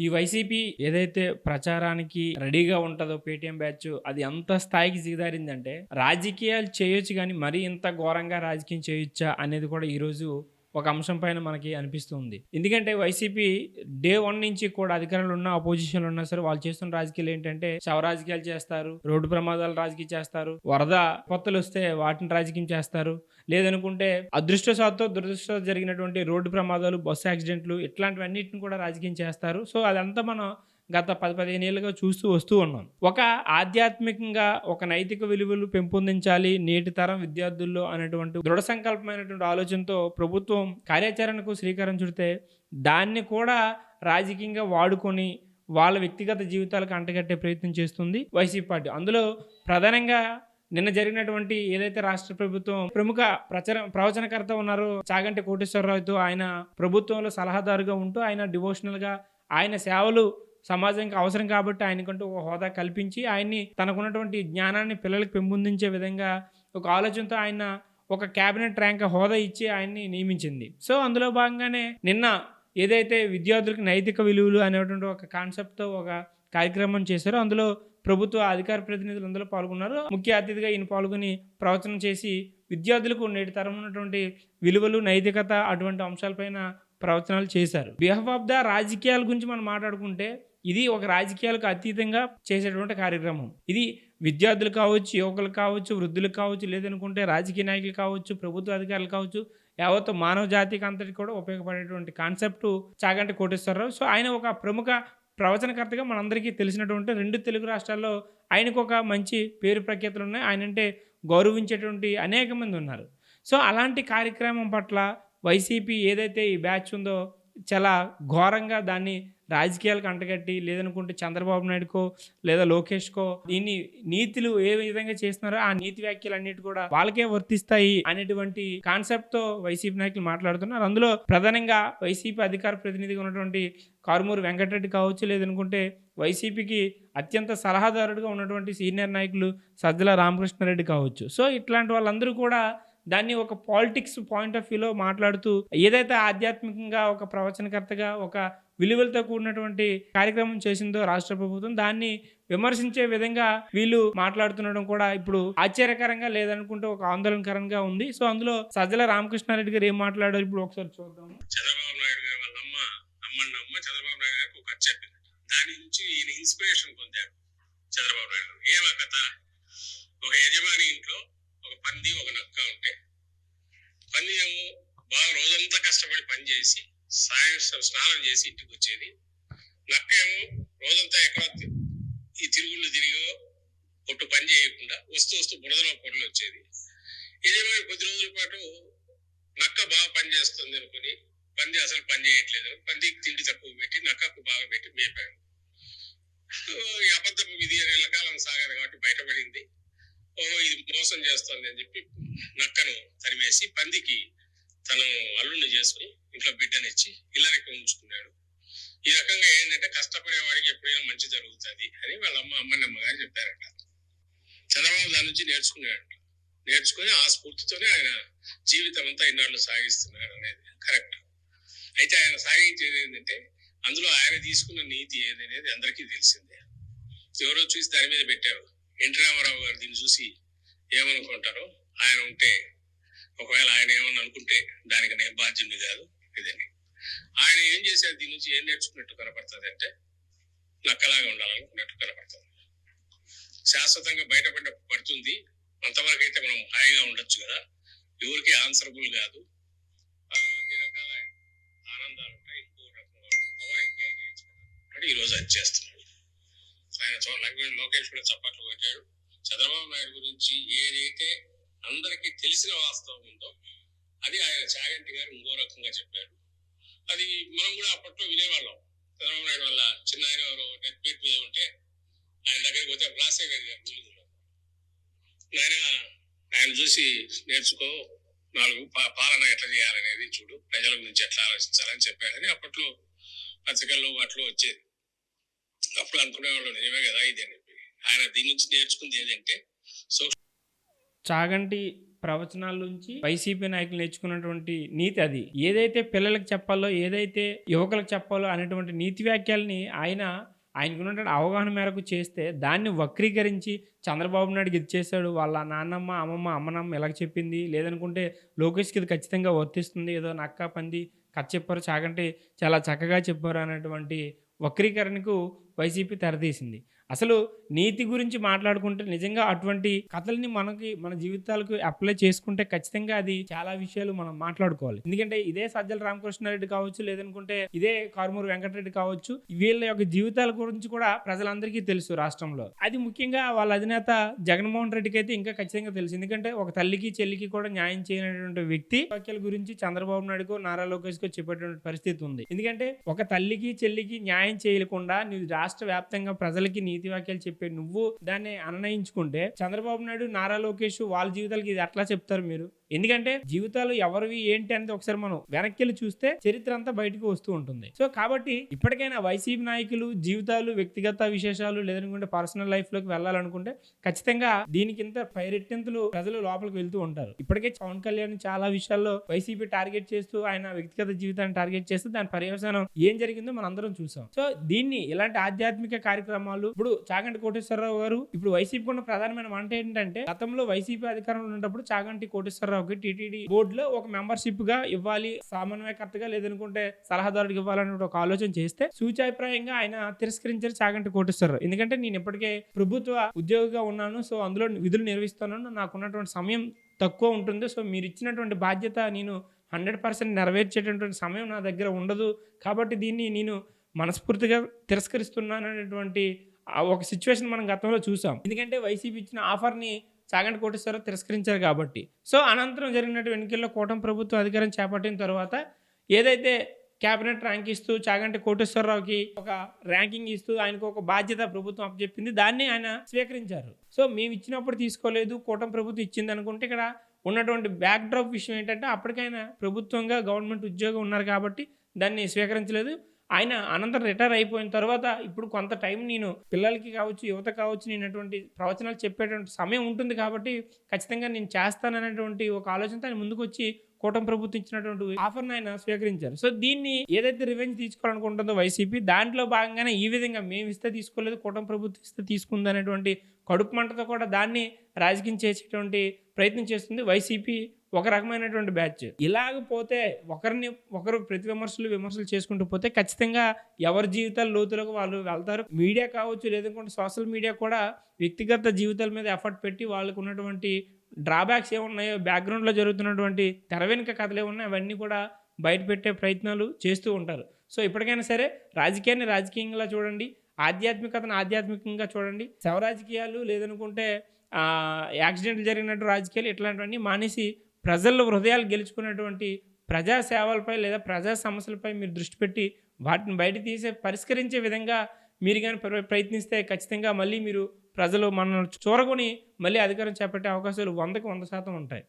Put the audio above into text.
ఈ వైసీపీ ఏదైతే ప్రచారానికి రెడీగా ఉంటుందో పేటీఎం బ్యాచ్ అది ఎంత స్థాయికి దిగదారిందంటే రాజకీయాలు చేయొచ్చు కానీ మరీ ఇంత ఘోరంగా రాజకీయం చేయొచ్చా అనేది కూడా ఈరోజు ఒక అంశం పైన మనకి అనిపిస్తుంది. ఎందుకంటే వైసీపీ డే వన్ నుంచి కూడా అధికారంలో ఉన్న అపోజిషన్ ఉన్నా సరే వాళ్ళు చేస్తున్న రాజకీయాలు ఏంటంటే శవ రాజకీయాలు చేస్తారు రోడ్డు ప్రమాదాలు రాజకీయం చేస్తారు వరద కొత్తలు వస్తే వాటిని రాజకీయం చేస్తారు. లేదనుకుంటే అదృష్టశాత్తు దురదృష్ట జరిగినటువంటి రోడ్డు ప్రమాదాలు బస్సు యాక్సిడెంట్లు ఇట్లాంటివన్నిటిని కూడా రాజకీయం చేస్తారు. సో అదంతా మనం గత పది పదిహేను ఏళ్ళుగా చూస్తూ వస్తూ ఉన్నాం. ఒక ఆధ్యాత్మికంగా ఒక నైతిక విలువలు పెంపొందించాలి నేటి తరం విద్యార్థుల్లో అనేటువంటి దృఢ సంకల్పమైనటువంటి ఆలోచనతో ప్రభుత్వం కార్యాచరణకు శ్రీకారం చుడితే దాన్ని కూడా రాజకీయంగా వాడుకొని వాళ్ళ వ్యక్తిగత జీవితాలకు అంటగట్టే ప్రయత్నం చేస్తుంది వైసీపీ పార్టీ. అందులో ప్రధానంగా నిన్న జరిగినటువంటి ఏదైతే రాష్ట్ర ప్రభుత్వం ప్రముఖ ప్రచార ప్రవచనకర్త ఉన్నారో చాగంటి కోటేశ్వరరావుతో ఆయన ప్రభుత్వంలో సలహాదారుగా ఉంటూ ఆయన డివోషనల్గా ఆయన సేవలు సమాజానికి అవసరం కాబట్టి ఆయనకంటూ ఒక హోదా కల్పించి ఆయన్ని తనకున్నటువంటి జ్ఞానాన్ని పిల్లలకు పెంపొందించే విధంగా ఒక ఆలోచనతో ఆయన ఒక క్యాబినెట్ ర్యాంక్ హోదా ఇచ్చి ఆయన్ని నియమించింది. సో అందులో భాగంగానే నిన్న ఏదైతే విద్యార్థులకు నైతిక విలువలు అనేటువంటి ఒక కాన్సెప్ట్తో ఒక కార్యక్రమం చేశారో అందులో ప్రభుత్వ అధికార ప్రతినిధులు అందులో పాల్గొన్నారు. ముఖ్య అతిథిగా ఈయన పాల్గొని ప్రవచనం చేసి విద్యార్థులకు నేటి తరం ఉన్నటువంటి విలువలు నైతికత అటువంటి అంశాలపైన ప్రవచనాలు చేశారు. బిహాఫ్ ఆఫ్ ద రాజకీయాల గురించి మనం మాట్లాడుకుంటే ఇది ఒక రాజకీయాలకు అతీతంగా చేసేటువంటి కార్యక్రమం. ఇది విద్యార్థులు కావచ్చు యువకులు కావచ్చు వృద్ధులు కావచ్చు లేదనుకుంటే రాజకీయ నాయకులు కావచ్చు ప్రభుత్వ అధికారులు కావచ్చు యావత్ మానవ జాతికి అంతటి కూడా ఉపయోగపడేటువంటి కాన్సెప్ట్ చాగంటి కోటేశ్వరరావు. సో ఆయన ఒక ప్రముఖ ప్రవచనకర్తగా మనందరికీ తెలిసినటువంటి రెండు తెలుగు రాష్ట్రాల్లో ఆయనకు ఒక మంచి పేరు ప్రఖ్యాతులు ఉన్నాయి. ఆయన అంటే గౌరవించేటువంటి అనేక మంది ఉన్నారు. సో అలాంటి కార్యక్రమం పట్ల వైసీపీ ఏదైతే ఈ బ్యాచ్ ఉందో చాలా ఘోరంగా దాన్ని రాజకీయాలకు అంటగట్టి లేదనుకుంటే చంద్రబాబు నాయుడుకో లేదా లోకేష్కో దీన్ని నీతులు ఏ విధంగా చేస్తున్నారో ఆ నీతి వ్యాఖ్యలు అన్నిటి కూడా వాళ్ళకే వర్తిస్తాయి అనేటువంటి కాన్సెప్ట్తో వైసీపీ నాయకులు మాట్లాడుతున్నారు. అందులో ప్రధానంగా వైసీపీ అధికార ప్రతినిధిగా ఉన్నటువంటి కారుమూరి వెంకటరెడ్డి కావచ్చు లేదనుకుంటే వైసీపీకి అత్యంత సలహాదారుడుగా ఉన్నటువంటి సీనియర్ నాయకులు సజ్జల రామకృష్ణారెడ్డి కావచ్చు. సో ఇట్లాంటి వాళ్ళందరూ కూడా దాన్ని ఒక పాలిటిక్స్ పాయింట్ ఆఫ్ వ్యూలో మాట్లాడుతూ ఏదైతే ఆధ్యాత్మికంగా ఒక ప్రవచనకర్తగా ఒక విలువలతో కూడినటువంటి కార్యక్రమం చేసిందో రాష్ట్ర ప్రభుత్వం దాన్ని విమర్శించే విధంగా వీళ్ళు మాట్లాడుతుండడం కూడా ఇప్పుడు ఆశ్చర్యకరంగా లేదనుకుంటే ఒక ఆందోళనకరంగా ఉంది. సో అందులో సజ్జల రామకృష్ణారెడ్డి గారు ఏం మాట్లాడారు ఇప్పుడు ఒకసారి చూద్దాం. చంద్రబాబు నాయుడు గారి వాళ్ళ అమ్మ అమ్మండి అమ్మ చంద్రబాబు నాయుడు గారికి ఒక కథ చెప్పింది దాని నుంచి ఈయన ఇన్స్పిరేషన్ పొందాడు చంద్రబాబు నాయుడు గారు. ఏమా కథ? ఒక యజమాని ఇంట్లో ఒక పంది ఒక నక్క ఉంటే పంది ఏమో బాగా రోజంతా కష్టపడి పని చేసి సాయంత్రం స్నానం చేసి ఇంటికి వచ్చేది. నక్క ఏమో రోజంతా ఎక్కడ ఈ తిరుగుళ్ళు తిరిగో పొట్టు పని చేయకుండా వస్తూ వస్తూ బురదలో పొడులు వచ్చేది. ఏదేమో కొద్ది రోజుల పాటు నక్క బాగా పని చేస్తుంది అనుకుని పంది అసలు పని చేయట్లేదు. పందికి తిండి తక్కువ పెట్టి నక్కకు బాగా పెట్టి మేపాడు అబద్ధం ఈ అబద్ధపు నెల కాలం సాగదు కాబట్టి బయటపడింది. ఓహో ఇది మోసం చేస్తుంది అని చెప్పి నక్కను తరిమేసి పందికి తను అల్లుని చేసుకుని ఇంట్లో బిడ్డనిచ్చి ఇల్లరికి ఉంచుకున్నాడు ఈ రకంగా ఏంటంటే కష్టపడే వాడికి ఎప్పుడైనా మంచి జరుగుతుంది అని వాళ్ళ అమ్మ అమ్మని అమ్మగారు చెప్పారట. చంద్రబాబు దాని నుంచి నేర్చుకున్నాడు నేర్చుకుని ఆ స్ఫూర్తితోనే ఆయన జీవితం అంతా ఇన్నాళ్ళు సాగిస్తున్నాడు అనేది కరెక్ట్. అయితే ఆయన సాగించేది ఏంటంటే అందులో ఆయన తీసుకున్న నీతి ఏది అనేది అందరికీ తెలిసిందే. ఎవరో చూసి దాని మీద పెట్టారు. ఎన్టీ రామారావు గారు దీన్ని చూసి ఏమనుకుంటారో ఆయన ఉంటే ఒకవేళ ఆయన ఏమన్నా అనుకుంటే దానికి నేను బాధ్యుని కాదు ఇదని ఆయన ఏం చేశారు? దీని నుంచి ఏం నేర్చుకున్నట్టు కనపడుతుంది అంటే నక్కలాగా ఉండాలనుకున్నట్టు కనపడుతుంది. శాశ్వతంగా బయటపడ్డ పడుతుంది. అంతవరకు అయితే మనం హాయిగా ఉండొచ్చు కదా. ఎవరికి ఆన్సరబుల్ కాదు. అన్ని రకాల ఆనందాలు ఉంటాయి. ఇంకో రకంగా పవర్ ఎంజాయ్ ఈ రోజు అది చేస్తున్నాడు. ఆయన చోట లంగ్వేజ్ లోకేష్ కూడా చప్పట్లు కొట్టాడు. చంద్రబాబు నాయుడు గురించి ఏదైతే అందరికీ తెలిసిన వాస్తవం ఉందో అది ఆయన చాగంటి గారు ఇంకో రకంగా చెప్పారు. అది మనం కూడా అప్పట్లో వినేవాళ్ళం. చంద్రబాబు నాయుడు వల్ల చిన్న ఆయన ఎవరో డెత్ బెడ్ మీద ఉంటే ఆయన దగ్గరికి పోతే రాజశేఖర్ గారు ముందుకు ఆయన ఆయన చూసి నేర్చుకో నాలుగు పాలన ఎట్లా చేయాలనేది చూడు ప్రజల గురించి ఎట్లా ఆలోచించాలని చెప్పాడని అప్పట్లో పత్రికల్లో వాటిలో వచ్చేది. అప్పుడు అనుకునేవాళ్ళు నిజమే కదా ఇది అని చెప్పి. ఆయన దీని నుంచి నేర్చుకుంది ఏంటంటే చాగంటి ప్రవచనాల నుంచి వైసీపీ నాయకులు నేర్చుకున్నటువంటి నీతి అది. ఏదైతే పిల్లలకు చెప్పాలో ఏదైతే యువకులకు చెప్పాలో అనేటువంటి నీతి వ్యాఖ్యల్ని ఆయన ఆయనకున్నటువంటి అవగాహన మేరకు చేస్తే దాన్ని వక్రీకరించి చంద్రబాబు నాయుడుకి ఇది చేశాడు వాళ్ళ నాన్నమ్మ అమ్మమ్మ అమ్మనమ్మ ఎలా చెప్పింది. లేదనుకుంటే లోకేష్కి ఇది ఖచ్చితంగా వర్తిస్తుంది. ఏదో నక్క పంది కథ చెప్పారు. చాగంటి చాలా చక్కగా చెప్పారు అనేటువంటి వక్రీకరణకు వైసీపీ తెరదీసింది అసలు నీతి గురించి మాట్లాడుకుంటే నిజంగా అటువంటి కథల్ని మనకి మన జీవితాలకు అప్లై చేసుకుంటే ఖచ్చితంగా అది చాలా విషయాలు మనం మాట్లాడుకోవాలి. ఎందుకంటే ఇదే సజ్జల రామకృష్ణారెడ్డి కావచ్చు లేదనుకుంటే ఇదే కారుమూరు వెంకటరెడ్డి కావచ్చు వీళ్ళ యొక్క జీవితాల గురించి కూడా ప్రజలందరికీ తెలుసు రాష్ట్రంలో. అది ముఖ్యంగా వాళ్ళ అధినేత జగన్మోహన్ రెడ్డికి అయితే ఇంకా ఖచ్చితంగా తెలుసు. ఎందుకంటే ఒక తల్లికి చెల్లికి కూడా న్యాయం చేయనటువంటి వ్యక్తి వాక్యాల గురించి చంద్రబాబు నాయుడుకో నారా లోకేష్కో చెప్పేటువంటి పరిస్థితి ఉంది. ఎందుకంటే ఒక తల్లికి చెల్లికి న్యాయం చేయకుండా రాష్ట్ర వ్యాప్తంగా ప్రజలకి నీతి వాక్యాలు చెప్పే నువ్వు దాన్ని అననయించుకుంటే చంద్రబాబు నాయుడు నారా లోకేష్ వాళ్ళ జీవితాలకి ఇది ఎట్లా చెప్తారు మీరు? ఎందుకంటే జీవితాలు ఎవరివి ఏంటి అనేది ఒకసారి మనం వెనక్కి వెళ్ళి చూస్తే చరిత్ర అంతా బయటకు వస్తూ ఉంటుంది. సో కాబట్టి ఇప్పటికైనా వైసీపీ నాయకులు జీవితాలు వ్యక్తిగత విశేషాలు లేదనుకుంటే పర్సనల్ లైఫ్లోకి వెళ్ళాలనుకుంటే ఖచ్చితంగా దీనికింత పైరెట్టింతలు ప్రజలు లోపలికి వెళ్తూ ఉంటారు. ఇప్పటికే పవన్ కళ్యాణ్ చాలా విషయాల్లో వైసీపీ టార్గెట్ చేస్తూ ఆయన వ్యక్తిగత జీవితాన్ని టార్గెట్ చేస్తూ దాని పర్యవసానం ఏం జరిగిందో మనం అందరం చూసాం. సో దీన్ని ఇలాంటి ఆధ్యాత్మిక కార్యక్రమాలు ఇప్పుడు చాగంటి కోటేశ్వరరావు గారు ఇప్పుడు వైసీపీ ఉన్న ప్రధానమైన వంట ఏంటంటే గతంలో వైసీపీ అధికారంలో ఉన్నప్పుడు చాగంటి కోటేశ్వరరావు ఒక టీటీడీ బోర్డులో ఒక మెంబర్షిప్గా ఇవ్వాలి సమన్వయకర్తగా లేదనుకుంటే సలహాదారుడికి ఇవ్వాలని ఒక ఆలోచన చేస్తే సూచాభిప్రాయంగా ఆయన తిరస్కరించారు చాగంటి కోటిస్తారు ఎందుకంటే నేను ఇప్పటికే ప్రభుత్వ ఉద్యోగిగా ఉన్నాను సో అందులో విధులు నిర్వహిస్తున్నాను నాకున్నటువంటి సమయం తక్కువ ఉంటుంది సో మీరు ఇచ్చినటువంటి బాధ్యత నేను హండ్రెడ్ పర్సెంట్ నెరవేర్చేటటువంటి సమయం నా దగ్గర ఉండదు. కాబట్టి దీన్ని నేను మనస్ఫూర్తిగా తిరస్కరిస్తున్నాను అనేటువంటి ఒక సిచ్యువేషన్ మనం గతంలో చూసాం. ఎందుకంటే వైసీపీ ఇచ్చిన ఆఫర్ని చాగంటి కోటేశ్వరరావు తిరస్కరించారు కాబట్టి. సో అనంతరం జరిగినటువంటి ఎన్నికల్లో కూటమి ప్రభుత్వం అధికారం చేపట్టిన తర్వాత ఏదైతే క్యాబినెట్ ర్యాంక్ ఇస్తూ చాగంటి కోటేశ్వరరావుకి ఒక ర్యాంకింగ్ ఇస్తూ ఆయనకు ఒక బాధ్యత ప్రభుత్వం అప్పచెప్పింది దాన్ని ఆయన స్వీకరించారు. సో మేము ఇచ్చినప్పుడు తీసుకోలేదు కూటమి ప్రభుత్వం ఇచ్చింది అనుకుంటే ఇక్కడ ఉన్నటువంటి బ్యాక్ డ్రాప్ విషయం ఏంటంటే అప్పటికైనా ప్రభుత్వంగా గవర్నమెంట్ ఉద్యోగం ఉన్నారు కాబట్టి దాన్ని స్వీకరించలేదు. ఆయన అనంతరం రిటైర్ అయిపోయిన తర్వాత ఇప్పుడు కొంత టైం నేను పిల్లలకి కావచ్చు యువత కావచ్చు నేను అటువంటి ప్రవచనాలు చెప్పేటువంటి సమయం ఉంటుంది కాబట్టి ఖచ్చితంగా నేను చేస్తాననేటువంటి ఒక ఆలోచనతో ఆయన ముందుకు వచ్చి కూటమి ప్రభుత్వం ఇచ్చినటువంటి ఆఫర్ని ఆయన స్వీకరించారు. సో దీన్ని ఏదైతే రివెంజ్ తీసుకోవాలనుకుంటుందో వైసీపీ దాంట్లో భాగంగానే ఈ విధంగా మేము ఇస్తే తీసుకోలేదు కూటమి ప్రభుత్వం ఇస్తే తీసుకుందనేటువంటి కడుపు మంటతో కూడా దాన్ని రాజకీయం చేసేటువంటి ప్రయత్నం చేస్తుంది. వైసీపీ ఒక రకమైనటువంటి బ్యాచ్. ఇలాగ పోతే ఒకరిని ఒకరు ప్రతి విమర్శలు విమర్శలు చేసుకుంటూ పోతే ఖచ్చితంగా ఎవరి జీవితాల లోతులకు వాళ్ళు వెళ్తారు. మీడియా కావచ్చు లేదనుకుంటే సోషల్ మీడియా కూడా వ్యక్తిగత జీవితాల మీద ఎఫర్ట్ పెట్టి వాళ్ళకు ఉన్నటువంటి డ్రాబ్యాక్స్ ఏమున్నాయో బ్యాక్గ్రౌండ్లో జరుగుతున్నటువంటి తెర వెనుక కథలు ఏమున్నాయో అవన్నీ కూడా బయట పెట్టే ప్రయత్నాలు చేస్తూ ఉంటారు. సో ఇప్పటికైనా సరే రాజకీయాన్ని రాజకీయంగా చూడండి ఆధ్యాత్మికతను ఆధ్యాత్మికంగా చూడండి. శవ రాజకీయాలు లేదనుకుంటే యాక్సిడెంట్ యాక్సిడెంట్లు జరిగినట్టు రాజకీయాలు ఇట్లాంటివన్నీ మానేసి ప్రజల హృదయాలు గెలుచుకున్నటువంటి ప్రజా సేవలపై లేదా ప్రజా సమస్యలపై మీరు దృష్టి పెట్టి వాటిని బయట తీసే పరిష్కరించే విధంగా మీరు కానీ ప్ర- ప్రయత్నిస్తే ఖచ్చితంగా మళ్ళీ మీరు ప్రజలు మనల్ని చూరగొని మళ్ళీ అధికారం చేపట్టే అవకాశాలు వందకు వంద శాతం ఉంటాయి.